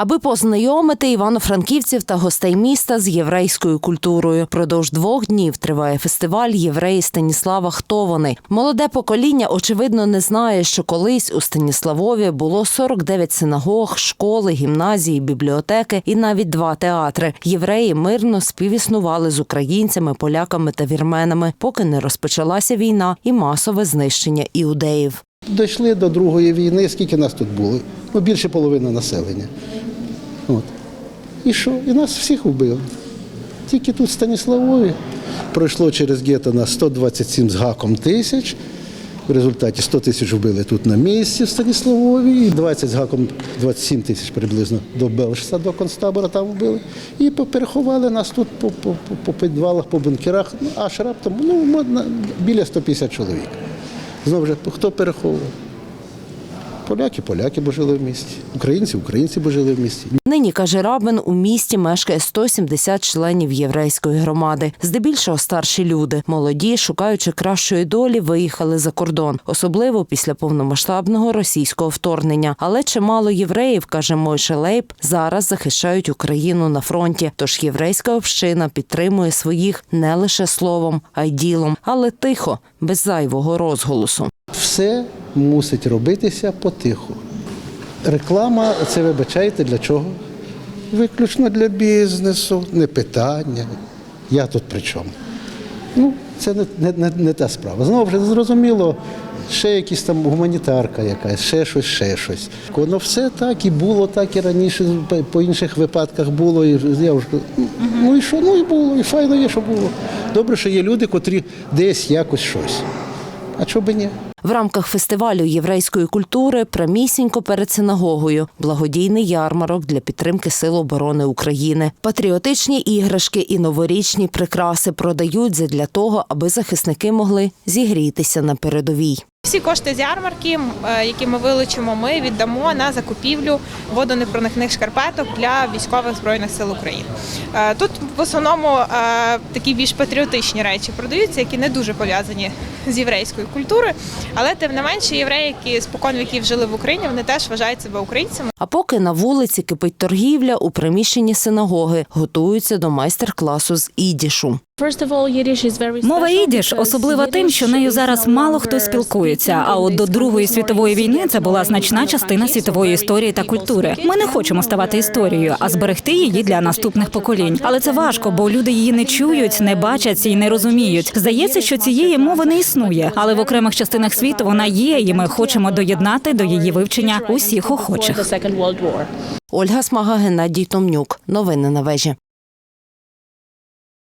аби познайомити івано-франківців та гостей міста з єврейською культурою. Продовж двох днів триває фестиваль євреї Станіслава. Хто вони? Молоде покоління очевидно не знає, що колись у Станіславові було 49 синагог, школи, гімназії, бібліотеки і навіть два театри. Євреї мирно співіснували з українцями, поляками та вірменами, поки не розпочалася війна і масове знищення іудеїв. Дійшли до Другої війни, скільки нас тут було? Ну, більше половини населення. От. І що? І нас всіх вбили. Тільки тут в Станіславові пройшло через гетто на 127 з гаком тисяч. В результаті 100 тисяч вбили тут на місці в Станіславові, і 20 з гаком 27 тисяч приблизно до Белшса, до концтабора там вбили. І переховали нас тут по, по, по, підвалах, по бункерах, ну, аж раптом ну, біля 150 чоловік. Знову ж, хто переховував? Поляки, поляки бо жили в місті. Українці, українці бо жили в місті. Нині каже Рабин, у місті мешкає 170 членів єврейської громади. Здебільшого старші люди, молоді, шукаючи кращої долі, виїхали за кордон, особливо після повномасштабного російського вторгнення. Але чимало євреїв, каже Мойше Лейб, зараз захищають Україну на фронті. Тож єврейська община підтримує своїх не лише словом, а й ділом, але тихо, без зайвого розголосу. Все мусить робитися потиху. Реклама, це вибачаєте, для чого? Виключно для бізнесу, не питання. Я тут при чому? Ну, це не, не, не, та справа. Знову ж зрозуміло, ще якісь там гуманітарка якась, ще щось, ще щось. Воно все так і було, так і раніше по- інших випадках було. І я вже, ну і що? Ну і було, і файно є, що було. Добре, що є люди, котрі десь якось щось. А чого би ні? В рамках фестивалю єврейської культури прямісінько перед синагогою благодійний ярмарок для підтримки Сил оборони України. Патріотичні іграшки і новорічні прикраси продають задля того, аби захисники могли зігрітися на передовій. Всі кошти з ярмарки, е, які ми вилучимо, ми віддамо на закупівлю водонепроникних шкарпеток для військових збройних сил України. Е, Тут в основному е, такі більш патріотичні речі продаються, які не дуже пов'язані з єврейською культурою, але тим не менше євреї, які спокон віків жили в Україні, вони теж вважають себе українцями. А поки на вулиці кипить торгівля, у приміщенні синагоги готуються до майстер-класу з ідішу. Мова ідіш особлива тим, що нею зараз мало хто спілкується. А от до Другої світової війни це була значна частина світової історії та культури. Ми не хочемо ставати історією, а зберегти її для наступних поколінь. Але це важко, бо люди її не чують, не бачать і не розуміють. Здається, що цієї мови не існує, але в окремих частинах світу вона є, і ми хочемо доєднати до її вивчення усіх охочих. Ольга Смага, Геннадій Томнюк. Новини на вежі.